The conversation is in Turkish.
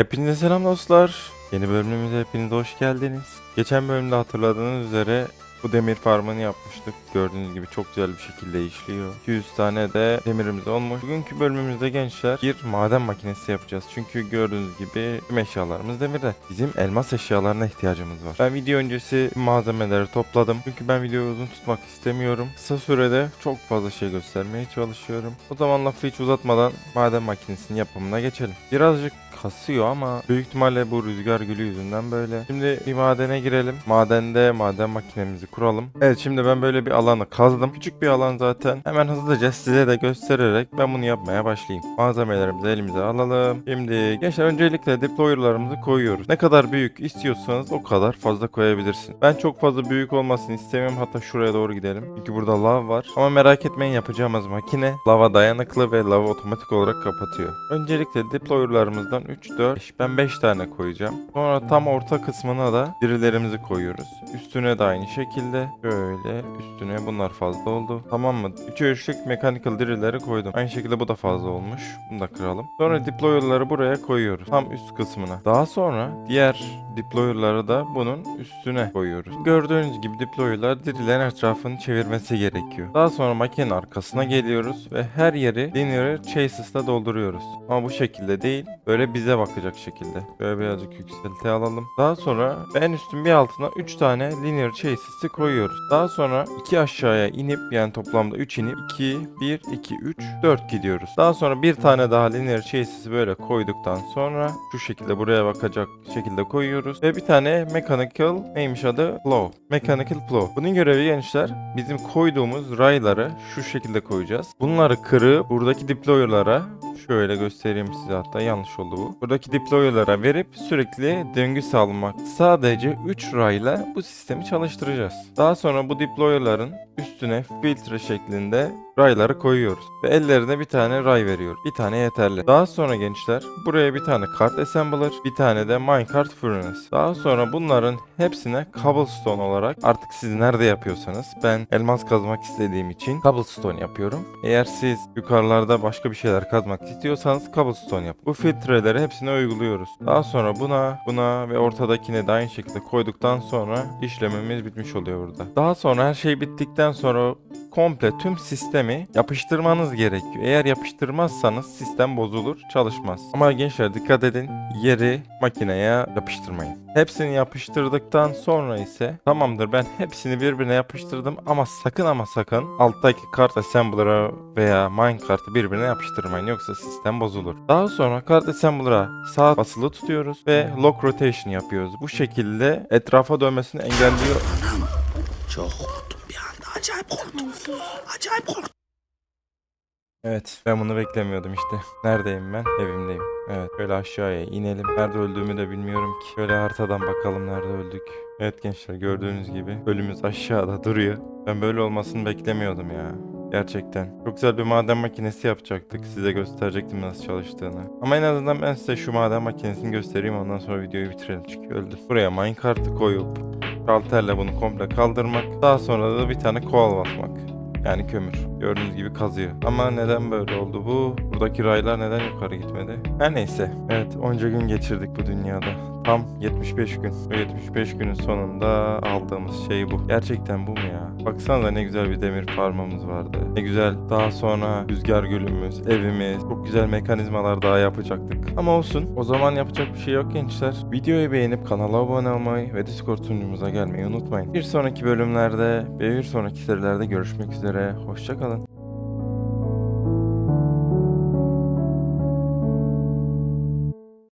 Hepinize selam dostlar. Yeni bölümümüze hepiniz hoş geldiniz. Geçen bölümde hatırladığınız üzere bu demir farmını yapmıştık. Gördüğünüz gibi çok güzel bir şekilde işliyor. 200 tane de demirimiz olmuş. Bugünkü bölümümüzde gençler bir maden makinesi yapacağız. Çünkü gördüğünüz gibi tüm eşyalarımız demirden. Bizim elmas eşyalarına ihtiyacımız var. Ben video öncesi malzemeleri topladım. Çünkü ben videoyu uzun tutmak istemiyorum. Kısa sürede çok fazla şey göstermeye çalışıyorum. O zaman lafı hiç uzatmadan maden makinesinin yapımına geçelim. Birazcık kasıyor ama büyük ihtimalle bu rüzgar gülü yüzünden böyle. Şimdi bir madene girelim. Madende maden makinemizi kuralım. Evet şimdi ben böyle bir alanı kazdım. Küçük bir alan zaten. Hemen hızlıca size de göstererek ben bunu yapmaya başlayayım. Malzemelerimizi elimize alalım. Şimdi gençler öncelikle deployerlarımızı koyuyoruz. Ne kadar büyük istiyorsanız o kadar fazla koyabilirsin. Ben çok fazla büyük olmasını istemiyorum. Hatta şuraya doğru gidelim. Çünkü burada lav var. Ama merak etmeyin yapacağımız makine lava dayanıklı ve lava otomatik olarak kapatıyor. Öncelikle deployerlarımızdan 3, 4, 5. Ben 5 tane koyacağım. Sonra tam orta kısmına da dirilerimizi koyuyoruz. Üstüne de aynı şekilde böyle üstüne bunlar fazla oldu. Tamam mı? 3 üçlük mechanical dirileri koydum. Aynı şekilde bu da fazla olmuş. Bunu da kıralım. Sonra deployerları buraya koyuyoruz. Tam üst kısmına. Daha sonra diğer deployerları da bunun üstüne koyuyoruz. Gördüğünüz gibi deployerlar dirilerin etrafını çevirmesi gerekiyor. Daha sonra makinenin arkasına geliyoruz ve her yeri linear chases'la dolduruyoruz. Ama bu şekilde değil, böyle bize bakacak şekilde. Böyle birazcık yükselti alalım. Daha sonra en üstün bir altına 3 tane linear chases'i koyuyoruz. Daha sonra 2 aşağıya inip yani toplamda 3 inip 2, 1, 2, 3, 4 gidiyoruz. Daha sonra bir tane daha linear chases'i böyle koyduktan sonra şu şekilde buraya bakacak şekilde koyuyoruz. Ve bir tane mechanical neymiş adı? Plow. Mechanical plow. Bunun görevi gençler bizim koyduğumuz rayları şu şekilde koyacağız. Bunları kırıp buradaki deployer'lara Şöyle göstereyim size hatta yanlış oldu bu. Buradaki deployer'lara verip sürekli döngü sağlamak. Sadece 3 rayla bu sistemi çalıştıracağız. Daha sonra bu deployer'ların üstüne filtre şeklinde rayları koyuyoruz. Ve ellerine bir tane ray veriyoruz. Bir tane yeterli. Daha sonra gençler buraya bir tane kart assembler, bir tane de minecart furnace. Daha sonra bunların hepsine cobblestone olarak artık siz nerede yapıyorsanız ben elmas kazmak istediğim için cobblestone yapıyorum. Eğer siz yukarılarda başka bir şeyler kazmak istiyorsanız cobblestone yap. Bu filtreleri hepsine uyguluyoruz. Daha sonra buna, buna ve ortadakine de aynı şekilde koyduktan sonra işlemimiz bitmiş oluyor burada. Daha sonra her şey bittikten sonra komple tüm sistemi yapıştırmanız gerekiyor. Eğer yapıştırmazsanız sistem bozulur, çalışmaz. Ama gençler dikkat edin, yeri makineye yapıştırmayın. Hepsini yapıştırdıktan sonra ise tamamdır ben hepsini birbirine yapıştırdım ama sakın ama sakın alttaki kart assembler'a veya minecart'ı birbirine yapıştırmayın yoksa sistem bozulur. Daha sonra kart assembler'a sağ basılı tutuyoruz ve lock rotation yapıyoruz. Bu şekilde etrafa dönmesini engelliyor. Çok. Acayip korktum. Acayip korktum. Evet ben bunu beklemiyordum işte. Neredeyim ben? Evimdeyim. Evet böyle aşağıya inelim. Nerede öldüğümü de bilmiyorum ki. Şöyle haritadan bakalım nerede öldük. Evet gençler gördüğünüz gibi ölümümüz aşağıda duruyor. Ben böyle olmasını beklemiyordum ya. Gerçekten. Çok güzel bir maden makinesi yapacaktık. Size gösterecektim nasıl çalıştığını. Ama en azından ben size şu maden makinesini göstereyim ondan sonra videoyu bitirelim çünkü öldü. Buraya minecart'ı koyup kalterle bunu komple kaldırmak. Daha sonra da bir tane koal basmak. Yani kömür. Gördüğünüz gibi kazıyor. Ama neden böyle oldu bu? Buradaki raylar neden yukarı gitmedi? Her neyse. Evet onca gün geçirdik bu dünyada. Tam 75 gün. Ve 75 günün sonunda aldığımız şey bu. Gerçekten bu mu ya? Baksanıza ne güzel bir demir farmamız vardı. Ne güzel daha sonra rüzgar gölümüz, evimiz, çok güzel mekanizmalar daha yapacaktık. Ama olsun. O zaman yapacak bir şey yok gençler. Videoyu beğenip kanala abone olmayı ve Discord sunucumuza gelmeyi unutmayın. Bir sonraki bölümlerde ve bir sonraki serilerde görüşmek üzere. Hoşçakalın.